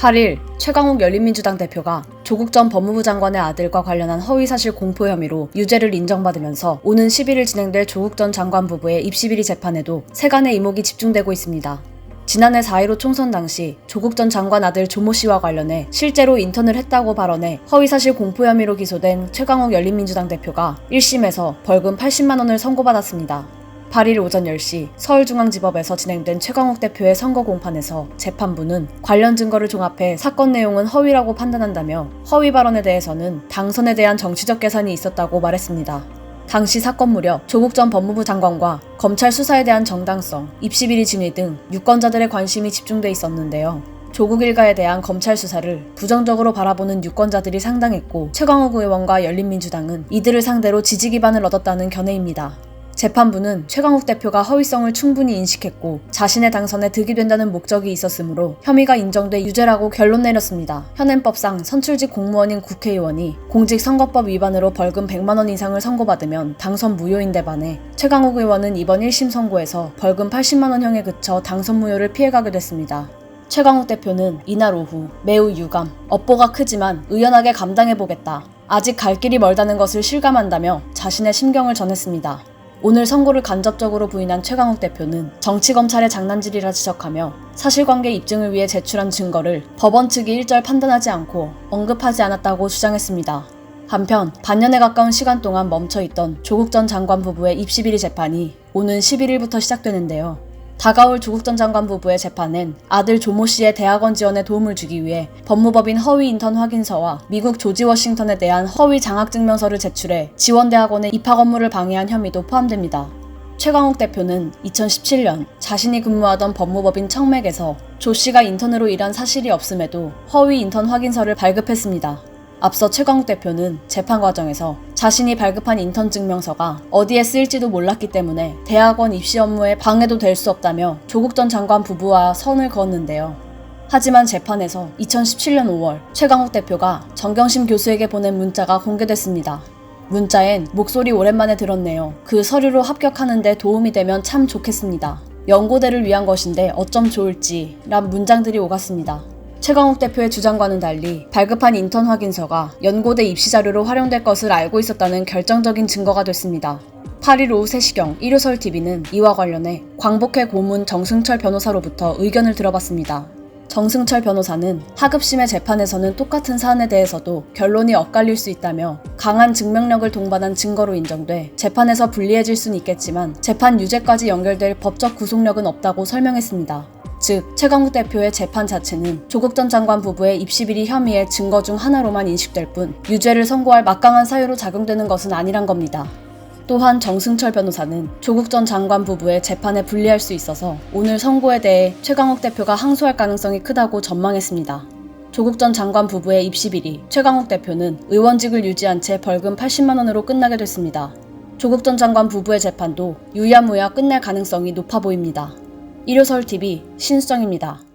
8일 최강욱 열린민주당 대표가 조국 전 법무부 장관의 아들과 관련한 허위사실 공포 혐의로 유죄를 인정받으면서 오는 11일 진행될 조국 전 장관 부부의 입시비리 재판에도 세간의 이목이 집중되고 있습니다. 지난해 4.15 총선 당시 조국 전 장관 아들 조모 씨와 관련해 실제로 인턴을 했다고 발언해 허위사실 공포 혐의로 기소된 최강욱 열린민주당 대표가 1심에서 벌금 80만 원을 선고받았습니다. 8일 오전 10시 서울중앙지법에서 진행된 최강욱 대표의 선거 공판에서 재판부는 관련 증거를 종합해 사건 내용은 허위라고 판단한다며 허위 발언에 대해서는 당선에 대한 정치적 계산이 있었다고 말했습니다. 당시 사건 무렵 조국 전 법무부 장관과 검찰 수사에 대한 정당성, 입시 비리 진위 등 유권자들의 관심이 집중돼 있었는데요. 조국 일가에 대한 검찰 수사를 부정적으로 바라보는 유권자들이 상당했고 최강욱 의원과 열린민주당은 이들을 상대로 지지 기반을 얻었다는 견해입니다. 재판부는 최강욱 대표가 허위성을 충분히 인식했고 자신의 당선에 득이 된다는 목적이 있었으므로 혐의가 인정돼 유죄라고 결론 내렸습니다. 현행법상 선출직 공무원인 국회의원이 공직선거법 위반으로 벌금 100만 원 이상을 선고받으면 당선 무효인데 반해 최강욱 의원은 이번 1심 선고에서 벌금 80만 원형에 그쳐 당선 무효를 피해가게 됐습니다. 최강욱 대표는 이날 오후 매우 유감, 업보가 크지만 의연하게 감당해보겠다. 아직 갈 길이 멀다는 것을 실감한다며 자신의 심경을 전했습니다. 오늘 선고를 간접적으로 부인한 최강욱 대표는 정치검찰의 장난질이라 지적하며 사실관계 입증을 위해 제출한 증거를 법원 측이 일절 판단하지 않고 언급하지 않았다고 주장했습니다. 한편 반년에 가까운 시간 동안 멈춰 있던 조국 전 장관 부부의 입시비리 재판이 오는 11일부터 시작되는데요. 다가올 조국 전 장관 부부의 재판은 아들 조모 씨의 대학원 지원에 도움을 주기 위해 법무법인 허위 인턴 확인서와 미국 조지 워싱턴에 대한 허위 장학 증명서를 제출해 지원 대학원의 입학 업무를 방해한 혐의도 포함됩니다. 최강욱 대표는 2017년 자신이 근무하던 법무법인 청맥에서 조 씨가 인턴으로 일한 사실이 없음에도 허위 인턴 확인서를 발급했습니다. 앞서 최강욱 대표는 재판 과정에서 자신이 발급한 인턴 증명서가 어디에 쓰일지도 몰랐기 때문에 대학원 입시 업무에 방해도 될 수 없다며 조국 전 장관 부부와 선을 그었는데요. 하지만 재판에서 2017년 5월 최강욱 대표가 정경심 교수에게 보낸 문자가 공개됐습니다. 문자엔 목소리 오랜만에 들었네요. 그 서류로 합격하는데 도움이 되면 참 좋겠습니다. 연고대를 위한 것인데 어쩜 좋을지 란 문장들이 오갔습니다. 최강욱 대표의 주장과는 달리 발급한 인턴 확인서가 연고대 입시 자료로 활용될 것을 알고 있었다는 결정적인 증거가 됐습니다. 8일 오후 3시경 일요설TV는 이와 관련해 광복회 고문 정승철 변호사로부터 의견을 들어봤습니다. 정승철 변호사는 하급심의 재판에서는 똑같은 사안에 대해서도 결론이 엇갈릴 수 있다며 강한 증명력을 동반한 증거로 인정돼 재판에서 불리해질 수는 있겠지만 재판 유죄까지 연결될 법적 구속력은 없다고 설명했습니다. 즉 최강욱 대표의 재판 자체는 조국 전 장관 부부의 입시비리 혐의의 증거 중 하나로만 인식될 뿐 유죄를 선고할 막강한 사유로 작용되는 것은 아니란 겁니다. 또한 정승철 변호사는 조국 전 장관 부부의 재판에 불리할 수 있어서 오늘 선고에 대해 최강욱 대표가 항소할 가능성이 크다고 전망했습니다. 조국 전 장관 부부의 입시비리, 최강욱 대표는 의원직을 유지한 채 벌금 80만 원으로 끝나게 됐습니다. 조국 전 장관 부부의 재판도 유야무야 끝낼 가능성이 높아 보입니다. 일요설 TV 신수정입니다.